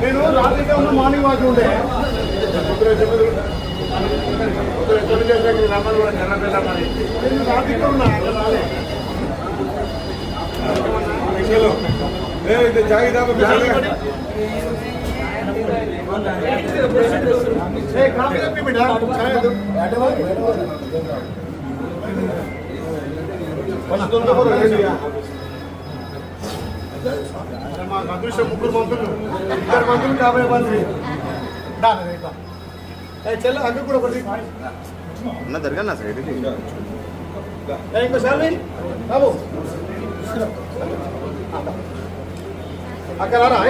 నేను రాత్రిగా ఉన్న morning watch ఉండే. నేను రాత్రిగా ఉన్నా జాగ్రత్త మాకు అదృష్టం ముగ్గురు మంత్రులు ఇద్దరు మంత్రులు యాభై మంది చెల్ల అక్కడ కూడా ఒకటి అన్న జరగన్నా సైడ్ బాబు అక్కడ రా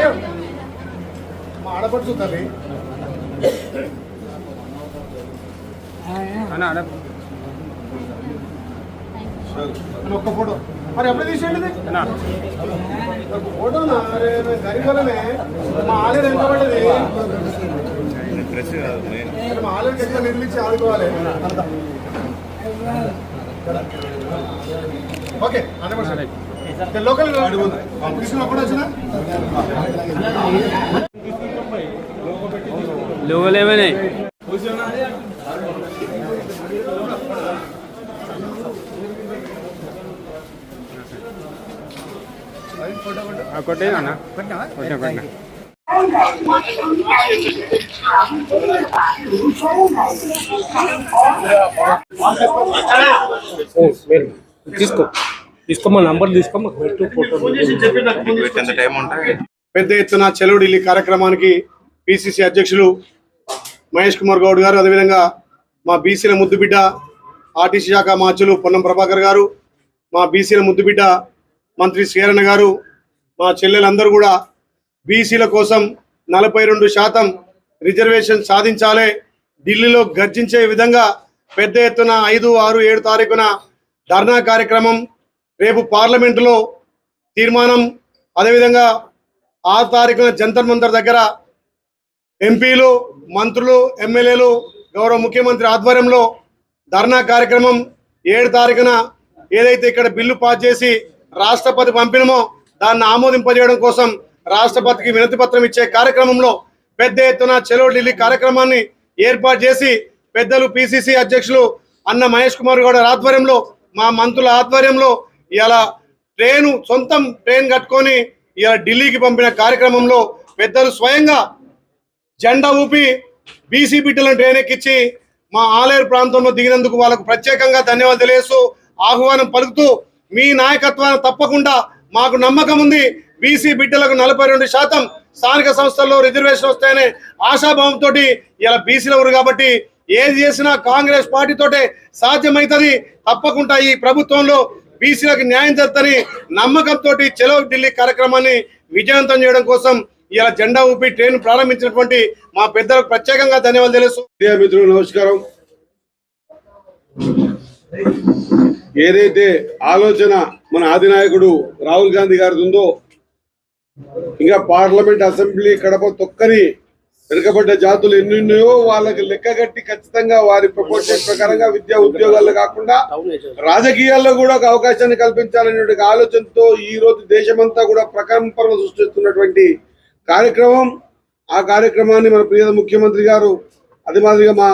మా ఆడపడుచు తల్లి ఒక్క ఫోటో. మరి ఎప్పుడు తీసేయండి మేము గరీబ్ వాళ్ళమే మా ఆలయం ఎంత పడ్డది? ప్రెస్ మెయిన్ మరి మా ఆలయం ఎంత నిర్మించి ఆడుకోవాలి అంత ఓకే హండ్రెడ్ లోకల్ కాంపిటీషన్ అప్పుడు వచ్చినా? లోగోలు ఏమైనాయి కొట్టేనా కొట్టినా కొట్టినా. తీసుకో. తీసుకోమా నంబర్ పెట్టు ఫోటో ఉంటే పెద్ద ఎత్తున చెలువు ఢిల్లీ కార్యక్రమానికి పిసిసి అధ్యక్షులు మహేష్ కుమార్ గౌడ్ గారు అదేవిధంగా మా బీసీల ముద్దుబిడ్డ ఆర్టీసీ శాఖ మార్చులు పొన్నం ప్రభాకర్ గారు మా బీసీల ముద్దుబిడ్డ మంత్రి శ్రీరణ గారు మా చెల్లెలందరూ కూడా బీసీల కోసం నలభై రెండు శాతం రిజర్వేషన్ సాధించాలి ఢిల్లీలో గర్జించే విధంగా పెద్ద ఎత్తున ఐదు ఆరు ఏడు తారీఖున ధర్నా కార్యక్రమం రేపు పార్లమెంటులో తీర్మానం. అదేవిధంగా ఆరు తారీఖున జంతర్ మంతర్ దగ్గర ఎంపీలు మంత్రులు ఎమ్మెల్యేలు గౌరవ ముఖ్యమంత్రి ఆధ్వర్యంలో ధర్నా కార్యక్రమం ఏడు తారీఖున ఏదైతే ఇక్కడ బిల్లు పాస్ చేసి రాష్ట్రపతి పంపినమో దాన్ని ఆమోదింపజేయడం కోసం రాష్ట్రపతికి వినతి పత్రం ఇచ్చే కార్యక్రమంలో పెద్ద ఎత్తున చెలో ఢిల్లీ కార్యక్రమాన్ని ఏర్పాటు చేసి పెద్దలు పిసిసి అధ్యక్షులు అన్న మహేష్ కుమార్ గౌడ ఆధ్వర్యంలో మా మంత్రుల ఆధ్వర్యంలో ఇలా ట్రైను సొంతం ట్రైన్ కట్టుకొని ఇలా ఢిల్లీకి పంపిన కార్యక్రమంలో పెద్దలు స్వయంగా జెండా ఊపి బీసీ బిడ్డలను ట్రైన్ మా ఆలేరు ప్రాంతంలో దిగినందుకు వాళ్ళకు ప్రత్యేకంగా ధన్యవాదాలు తెలియస్తూ ఆహ్వానం పలుకుతూ మీ నాయకత్వాన్ని తప్పకుండా మాకు నమ్మకం ఉంది. బీసీ బిడ్డలకు నలభై రెండు శాతం స్థానిక సంస్థల్లో రిజర్వేషన్ వస్తాయనే ఆశాభావంతో ఇలా బీసీలు ఎవరు కాబట్టి ఏది చేసినా కాంగ్రెస్ పార్టీతోటే సాధ్యమవుతుంది తప్పకుండా ఈ ప్రభుత్వంలో బీసీలకు న్యాయం జరుగుతుంది నమ్మకంతో చెలో ఢిల్లీ కార్యక్రమాన్ని విజయవంతం చేయడం కోసం ఇలా జెండా ఊపి ట్రైన్ ప్రారంభించినటువంటి మా పెద్దలకు ప్రత్యేకంగా ధన్యవాదాలు తెలుసు. మిత్రులు నమస్కారం. ఏదైతే ఆలోచన మన ఆదినాయకుడు రాహుల్ గాంధీ గారిది ఉందో ఇంకా పార్లమెంట్ అసెంబ్లీ కడప తొక్కని వెనుకబడ్డ జాతులు ఎన్నున్నాయో వాళ్ళకి లెక్క కట్టి ఖచ్చితంగా వారి ప్రపోజల్ ప్రకారంగా విద్యా ఉద్యోగాల్లో కాకుండా రాజకీయాల్లో కూడా ఒక అవకాశాన్ని కల్పించాలనే ఆలోచనతో ఈ రోజు దేశమంతా కూడా ప్రకంపనలు సృష్టిస్తున్నటువంటి కార్యక్రమం ఆ కార్యక్రమాన్ని మన ప్రియ ముఖ్యమంత్రి గారు అది మాదిరిగా మా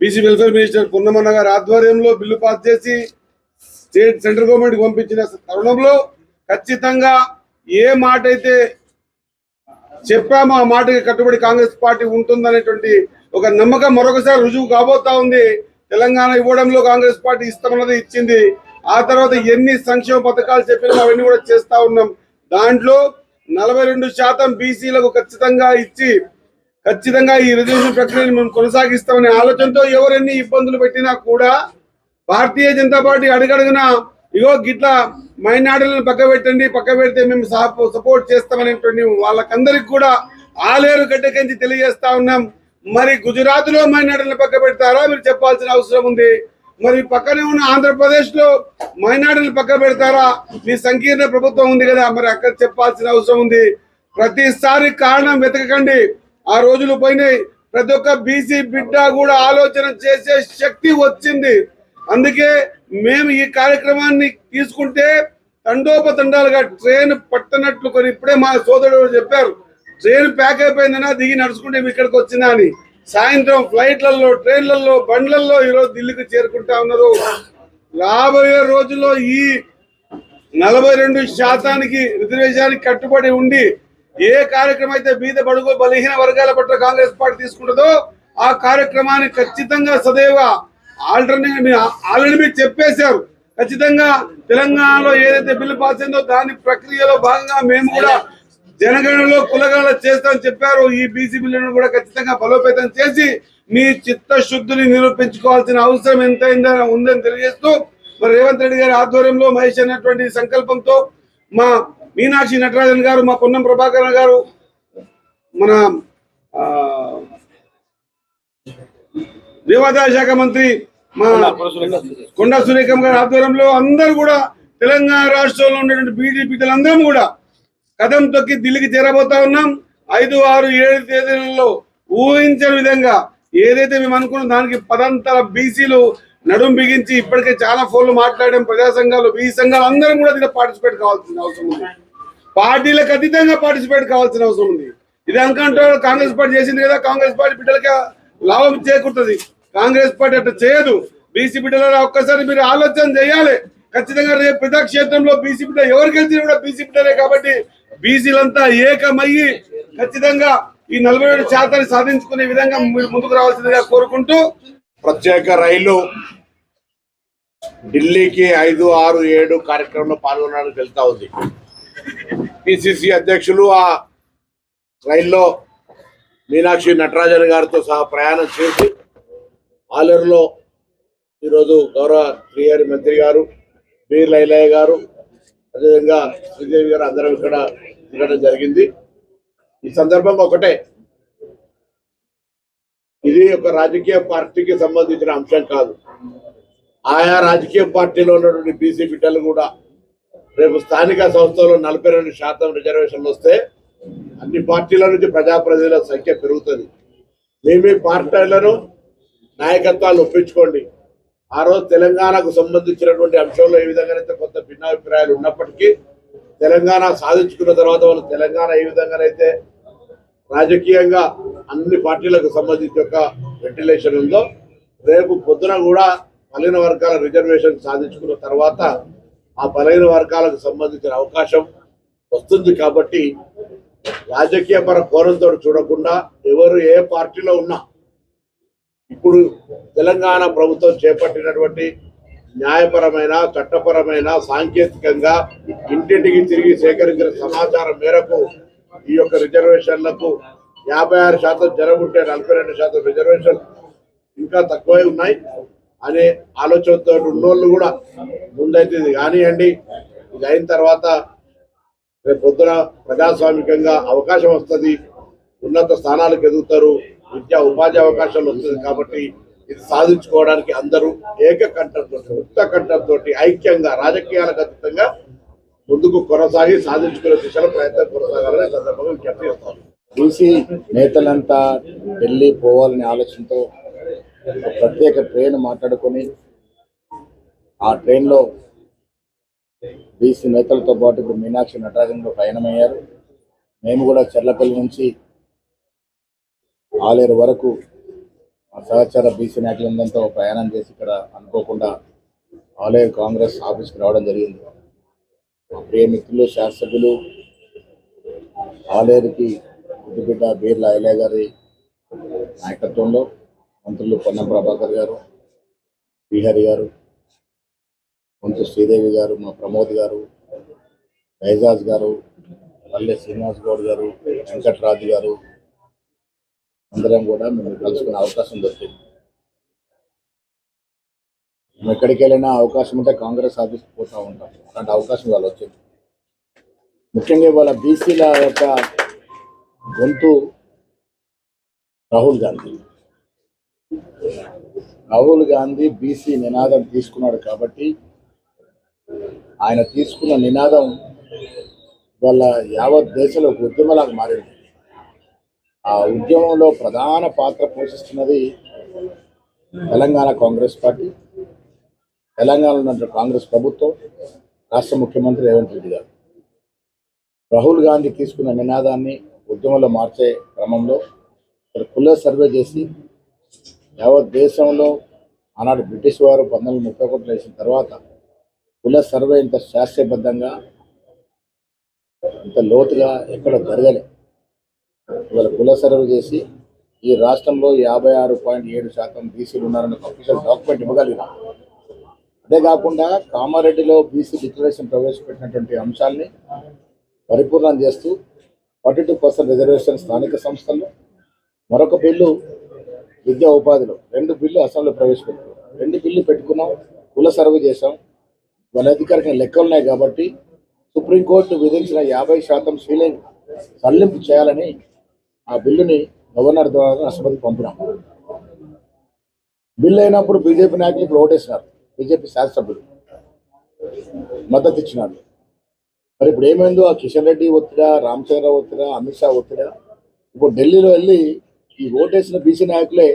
బీసీ వెల్ఫేర్ మినిస్టర్ పొన్నమన్న గారి ఆధ్వర్యంలో బిల్లు పాస్ చేసి స్టేట్ సెంట్రల్ గవర్నమెంట్ పంపించిన తరుణంలో ఖచ్చితంగా ఏ మాట అయితే చెప్పామో ఆ మాటకి కట్టుబడి కాంగ్రెస్ పార్టీ ఉంటుందనేటువంటి ఒక నమ్మకం మరొకసారి రుజువు కాబోతా ఉంది. తెలంగాణ ఇవ్వడంలో కాంగ్రెస్ పార్టీ ఇస్తామన్నది ఇచ్చింది. ఆ తర్వాత ఎన్ని సంక్షేమ పథకాలు చెప్పినా అవన్నీ కూడా చేస్తా ఉన్నాం. దాంట్లో నలభై రెండు శాతం బీసీలకు ఖచ్చితంగా ఇచ్చి ఖచ్చితంగా ఈ రిజర్వేషన్ ప్రక్రియను మేము కొనసాగిస్తామనే ఆలోచనతో ఎవరెన్ని ఇబ్బందులు పెట్టినా కూడా భారతీయ జనతా పార్టీ అడుగడుగున ఇగో గిట్లా మైనార్టీలను పక్క పెట్టండి పక్క పెడితే మేము సపోర్ట్ చేస్తామనేటువంటి వాళ్ళకందరికి కూడా ఆలేరు గడ్డకించి తెలియజేస్తా ఉన్నాం. మరి గుజరాత్లో మైనార్టీలను పక్క పెడతారా మీరు చెప్పాల్సిన అవసరం ఉంది. మరి పక్కనే ఉన్న ఆంధ్రప్రదేశ్లో మైనార్టీలు పక్క పెడతారా? మీ సంకీర్ణ ప్రభుత్వం ఉంది కదా మరి అక్కడ చెప్పాల్సిన అవసరం ఉంది. ప్రతిసారి కారణం వెతకకండి. ఆ రోజులు పోయినాయి. ప్రతి ఒక్క బీసీ బిడ్డ కూడా ఆలోచన చేసే శక్తి వచ్చింది. అందుకే మేము ఈ కార్యక్రమాన్ని తీసుకుంటే తండోపతండాలుగా ట్రైన్ పట్టనట్లు కొన్ని ఇప్పుడే మా సోదరుడు చెప్పారు. ట్రైన్ ప్యాక్ అయిపోయిందనా దిగి నడుచుకుంటే మేము ఇక్కడికి వచ్చిందా అని. సాయంత్రం ఫ్లైట్లలో ట్రైన్లలో బండ్లలో ఈరోజు ఢిల్లీకి చేరుకుంటా ఉన్నారు రాబోయే రోజుల్లో ఈ నలభై రెండు శాతానికి రిజర్వేషన్కి కట్టుబడి ఉండి ఏ కార్యక్రమం అయితే బీద బడుగు బలహీన వర్గాల పట్ల కాంగ్రెస్ పార్టీ తీసుకుంటుందో ఆ కార్యక్రమాన్ని ఖచ్చితంగా సదైవ ఆల్టర్నేట్ ఆల్రెడీ మీరు చెప్పేశారు. ఖచ్చితంగా తెలంగాణలో ఏదైతే బిల్లు పాస్ అయిందో దాని ప్రక్రియలో భాగంగా మేము కూడా జనగణనలో కులగణన చేస్తామని చెప్పారు. ఈ బీసీ బిల్లును కూడా ఖచ్చితంగా బలోపేతం చేసి మీ చిత్తశుద్ధిని నిరూపించుకోవాల్సిన అవసరం ఎంతైందని ఉందని తెలియజేస్తూ మరి రేవంత్ రెడ్డి గారి ఆధ్వర్యంలో మహేష్ అన్నటువంటి సంకల్పంతో మా మీనాక్షి నటరాజన్ గారు మా పొన్నం ప్రభాకర్ గారు మన దేవాదాయ శాఖ మంత్రి మా కొండా సురేఖం గారి. ఆధ్వర్యంలో అందరూ కూడా తెలంగాణ రాష్ట్రంలో ఉన్నటువంటి బీజేపీ అందరం కూడా కథం తొక్కి ఢిల్లీకి చేరబోతా ఉన్నాం. ఐదు ఆరు ఏడు తేదీలలో ఊహించని విధంగా ఏదైతే మేము అనుకున్నాం దానికి పదంతల బీసీలు నడుం బిగించి ఇప్పటికే చాలా ఫోన్లు మాట్లాడడం ప్రజా సంఘాలు బీసీ సంఘాలు అందరం కూడా దీంట్లో పార్టిసిపేట్ కావాల్సిన అవసరం ఉంది. పార్టీలకు అతీతంగా పార్టిసిపేట్ కావాల్సిన అవసరం ఉంది. ఇది అనుకుంటే కాంగ్రెస్ పార్టీ చేసింది కదా కాంగ్రెస్ పార్టీ బిడ్డలకి లాభం చేకూరుతుంది. కాంగ్రెస్ పార్టీ అట్లా చేయదు. బీసీ బిడ్డల ఒక్కసారి మీరు ఆలోచన చేయాలి. ఖచ్చితంగా రేపు ప్రజాక్షేత్రంలో బీసీ బిడ్డ ఎవరు గెలిచినా కూడా బీసీ బిడ్డలే కాబట్టి బీసీలంతా ఏకమయ్యి ఖచ్చితంగా ఈ నలభై ఏడు శాతాన్ని సాధించుకునే విధంగా మీరు ముందుకు రావాల్సిందిగా కోరుకుంటూ ప్రత్యేక రైలు ఢిల్లీకి ఐదు ఆరు ఏడు కార్యక్రమంలో పాల్గొనడానికి వెళ్తా ఉంది. పిసిసి అధ్యక్షులు ఆ రైల్లో మీనాక్షి నటరాజన్ గారితో సహా ప్రయాణం చేసి ఆలూరులో ఈరోజు గౌరవ శ్రీహరి మంత్రి గారు బీర్ లైలయ్య గారు అదేవిధంగా శ్రీదేవి గారు అందరం ఇక్కడ తిరగడం జరిగింది. ఈ సందర్భంగా ఒకటే ఇది ఒక రాజకీయ పార్టీకి సంబంధించిన అంశం కాదు. ఆయా రాజకీయ పార్టీలో ఉన్నటువంటి బీసీ బిడ్డలు కూడా రేపు స్థానిక సంస్థలో నలభై రెండు శాతం రిజర్వేషన్లు వస్తే అన్ని పార్టీల నుంచి ప్రజాప్రతినిధుల సంఖ్య పెరుగుతుంది. మేమే పార్టీలను నాయకత్వాలు ఒప్పించుకోండి. ఆ రోజు తెలంగాణకు సంబంధించినటువంటి అంశంలో ఏ విధంగానైతే కొంత భిన్నాభిప్రాయాలు ఉన్నప్పటికీ తెలంగాణ సాధించుకున్న తర్వాత వాళ్ళు తెలంగాణ ఏ విధంగానైతే రాజకీయంగా అన్ని పార్టీలకు సంబంధించి ఒక వెంటిలేషన్ ఉందో రేపు పొద్దున కూడా బలహీన వర్గాల రిజర్వేషన్ సాధించుకున్న తర్వాత ఆ బలహీన వర్గాలకు సంబంధించిన అవకాశం వస్తుంది కాబట్టి రాజకీయ పర కోణంతో చూడకుండా ఎవరు ఏ పార్టీలో ఉన్నా ఇప్పుడు తెలంగాణ ప్రభుత్వం చేపట్టినటువంటి న్యాయపరమైన చట్టపరమైన సాంకేతికంగా ఇంటింటికి తిరిగి సేకరించిన సమాచారం మేరకు ఈ యొక్క రిజర్వేషన్లకు యాభై ఆరు శాతం జనం ఉంటే నలభై రెండు శాతం రిజర్వేషన్ ఇంకా తక్కువే ఉన్నాయి అనే ఆలోచనతో ఉన్నోళ్ళు కూడా ముందైతే ఇది కానివ్వండి. ఇది అయిన తర్వాత రేపు పొద్దున ప్రజాస్వామికంగా అవకాశం వస్తుంది. ఉన్నత స్థానాలకు ఎదుగుతారు. విద్యా ఉపాధి అవకాశాలు వస్తుంది కాబట్టి ఇది సాధించుకోవడానికి అందరూ ఏకకంఠంతో ఉత్త కంఠంతో ఐక్యంగా రాజకీయాలకు అతీతంగా ముందుకు కొనసాగి సాధించుకునే దిశలో ప్రయత్నం కొనసాగాలని సందర్భంగా విజ్ఞప్తి చేస్తాను. బీసీ నేతలంతా ఢిల్లీ పోవాలనే ఆలోచనతో ప్రత్యేక ట్రైన్ మాట్లాడుకొని ఆ ట్రైన్లో బీసీ నేతలతో పాటు ఇప్పుడు మీనాక్షి నటరాజన్ ప్రయాణమయ్యారు. మేము కూడా చెర్లపల్లి నుంచి ఆలేరు వరకు మా సహచార బీసీ నాయకులందరితో ప్రయాణం చేసి ఇక్కడ అనుకోకుండా ఆలేరు కాంగ్రెస్ ఆఫీస్కి రావడం జరిగింది. మా ప్రియ మిత్రులు శాసనసభ్యులు ఆలేరుకి గుడ్డిబిడ్డ బీర్ల ఐలే గారి నాయకత్వంలో మంత్రులు పొన్నం ప్రభాకర్ గారు శ్రీహరి గారు మంత్రి శ్రీదేవి గారు మా ప్రమోద్ గారు వైజాజ్ గారు పల్లె శ్రీనివాస్ గౌడ్ గారు వెంకట్రాజు గారు అందరం కూడా మేము కలుసుకునే అవకాశం దొరికింది. మేము ఎక్కడికి వెళ్ళినా అవకాశం ఉంటే కాంగ్రెస్ ఆఫీస్కి పోతూ ఉంటాం. అలాంటి అవకాశం వాళ్ళు వచ్చింది. ముఖ్యంగా ఇవాళ బీసీల యొక్క గొంతు రాహుల్ గాంధీ. రాహుల్ గాంధీ బీసీ నినాదం తీసుకున్నాడు కాబట్టి ఆయన తీసుకున్న నినాదం వాళ్ళ యావత్ దేశంలో ఉద్యమలాగా మారింది. ఆ ఉద్యమంలో ప్రధాన పాత్ర పోషిస్తున్నది తెలంగాణ కాంగ్రెస్ పార్టీ. తెలంగాణలో కాంగ్రెస్ ప్రభుత్వం రాష్ట్ర ముఖ్యమంత్రి రేవంత్ రెడ్డి గారు. రాహుల్ గాంధీ తీసుకున్న నినాదాన్ని ఉద్యమంలో మార్చే క్రమంలో ఇక్కడ కుల సర్వే చేసి యావత్ దేశంలో ఆనాడు బ్రిటిష్ వారు పంతొమ్మిది ముప్పై ఒకటి వేసిన తర్వాత కుల సర్వే ఇంత శాస్త్రీయబద్ధంగా ఇంత లోతుగా ఎక్కడ జరగలే. ఇవాళ కుల సర్వే చేసి ఈ రాష్ట్రంలో యాభై ఆరు పాయింట్ ఏడు శాతం బీసీలు ఉన్నారని ఒక అఫీషియల్ డాక్యుమెంట్ ఇవ్వగలిగిన. అదే కాకుండా కామారెడ్డిలో బీసీ డిక్లరేషన్ ప్రవేశపెట్టినటువంటి అంశాల్ని పరిపూర్ణం చేస్తూ ఫార్టీ టూ పర్సెంట్ రిజర్వేషన్ స్థానిక సంస్థల్లో మరొక బిల్లు విద్యా ఉపాధిలో రెండు బిల్లు అసెంబ్లీలో ప్రవేశపెట్టాం రెండు బిల్లు పెట్టుకున్నాం కుల సర్వే చేశాం. వాళ్ళ అధికారిక లెక్కలు ఉన్నాయి కాబట్టి సుప్రీంకోర్టు విధించిన యాభై శాతం సీలింగ్ సల్లింపు చేయాలని ఆ బిల్లుని గవర్నర్ ద్వారా రాష్ట్రపతికి పంపినాం. బిల్లు అయినప్పుడు బీజేపీ నాయకులు ఇప్పుడు ఓటేసినారు. బీజేపీ శాసనసభ్యులు. మద్దతు ఇచ్చినారు. మరి ఇప్పుడు ఏమైందో? ఆ కిషన్ రెడ్డి ఒత్తిడా రామచంద్రరావు ఒత్తిడా అమిత్ షా ఒత్తిడా? ఇప్పుడు ఢిల్లీలో వెళ్ళి ఈ ఓటేసిన బీసీ నాయకులే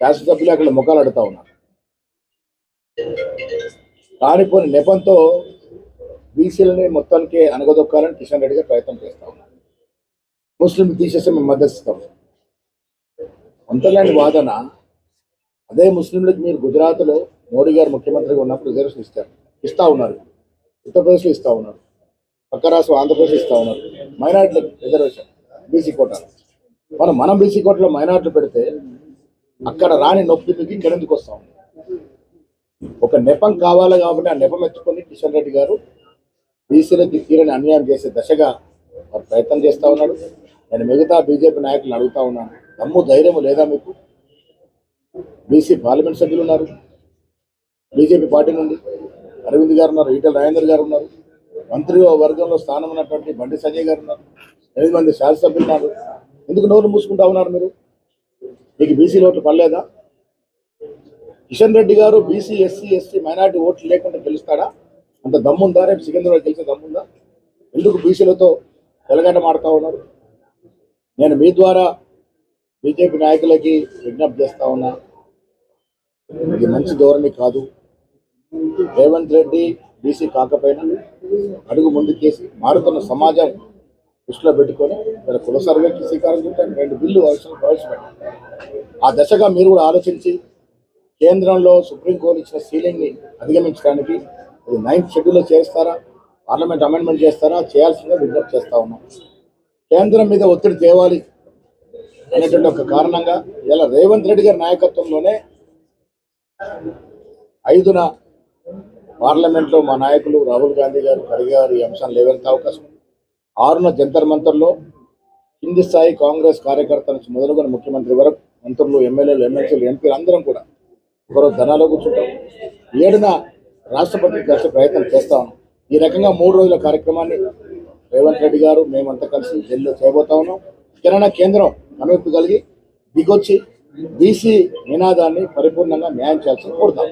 శాసనసభ్యులు అక్కడ ముఖాలు అడుగుతా ఉన్నారు. కానిపోని నెపంతో బీసీలని మొత్తానికి అనగదొక్కాలని కిషన్ రెడ్డి గారు ప్రయత్నం చేస్తా ఉన్నారు. ముస్లిం తీసేస్తే మేము మద్దతిస్తాం. అంతలాంటి వాదన అదే ముస్లింలకు మీరు గుజరాత్లో మోడీ గారు ముఖ్యమంత్రిగా ఉన్నప్పుడు రిజర్వేషన్ ఇస్తారు. ఇస్తా ఉన్నారు. ఉత్తరప్రదేశ్లో ఇస్తా ఉన్నారు. పక్క రాష్ట్రం ఆంధ్రప్రదేశ్ ఇస్తా ఉన్నారు. మైనార్టీలకు రిజర్వేషన్ బీసీ కోట. మనం మనం బీసీ కోటలో మైనార్టీలు పెడితే అక్కడ రాని నొప్పి మీకు ఇక్కడ ఎందుకు ఒక నెపం కావాలి కాబట్టి ఆ నెపం ఎత్తుకొని కిషన్ రెడ్డి గారు బీసీలకి తీరని అన్యాయం చేసే దశగా వారు ప్రయత్నం చేస్తా ఉన్నాడు నేను మిగతా బీజేపీ నాయకులను అడుగుతా ఉన్నాను. దమ్ము ధైర్యం లేదా మీకు? బీసీ పార్లమెంట్ సభ్యులు ఉన్నారు. బీజేపీ పార్టీ నుండి అరవింద్ గారు ఉన్నారు ఈటల రాజేందర్ గారు ఉన్నారు. మంత్రి వర్గంలో స్థానం ఉన్నటువంటి బండి సంజయ్ గారు ఉన్నారు. ఎనిమిది మంది శాసనసభ్యులు ఉన్నారు. ఎందుకు నోరు మూసుకుంటా ఉన్నారు మీరు? మీకు బీసీ ఓట్లు పడలేదా? కిషన్ రెడ్డి గారు బీసీ ఎస్సీ ఎస్టీ మైనార్టీ ఓట్లు లేకుండా గెలుస్తాడా? అంత దమ్ముందా? రేపు సికింద్రాబాద్ గెలిచే దమ్ముందా? ఎందుకు బీసీలతో తెలంగాణ మాడుతా ఉన్నారు? నేను మీ ద్వారా బీజేపీ నాయకులకి విజ్ఞప్తి చేస్తా ఉన్నా ఇది మంచి ధోరణి కాదు. రేవంత్ రెడ్డి బీసీ కాకపోయినా అడుగు ముందుకేసి మారుతున్న సమాజం దృష్టిలో పెట్టుకొని మీరు కుల సర్వేకి శ్రీకారం చుట్టాను. రెండు బిల్లు అవసరం ప్రవేశపెట్టాను. ఆ దశగా మీరు కూడా ఆలోచించి కేంద్రంలో సుప్రీంకోర్టు ఇచ్చిన సీలింగ్ని అధిగమించడానికి ఇది నైన్త్ షెడ్యూల్లో చేస్తారా పార్లమెంట్ అమెండ్మెంట్ చేస్తారా? చేయాల్సిందిగా విజ్ఞప్తి చేస్తా ఉన్నాం. కేంద్రం మీద ఒత్తిడి తేవాలి అనేటువంటి ఒక కారణంగా ఇలా రేవంత్ రెడ్డి గారి నాయకత్వంలోనే ఐదున పార్లమెంట్లో మా నాయకులు రాహుల్ గాంధీ గారు ఖర్గే గారు ఈ అంశాన్ని లేవనెత్తే అవకాశం ఆరున జంతర్ మంతర్లో కింది స్థాయి కాంగ్రెస్ కార్యకర్త నుంచి మొదలుకొని ముఖ్యమంత్రి వరకు మంత్రులు ఎమ్మెల్యేలు ఎమ్మెల్సీలు ఎంపీలు అందరం కూడా ఒకరోజు ధనాలో కూర్చుంటాం. ఏడున రాష్ట్రపతికి కలిసి ప్రయత్నం చేస్తా ఈ రకంగా మూడు రోజుల కార్యక్రమాన్ని రేవంత్ రెడ్డి గారు మేమంతా కలిసి ఢిల్లీలో చేయబోతా ఉన్నాం. ఇక్కడైనా కేంద్రం అనుమతి కలిగి దిగొచ్చి బీసీ నినాదాన్ని పరిపూర్ణంగా న్యాయం చేయాల్సి కోరుతాం.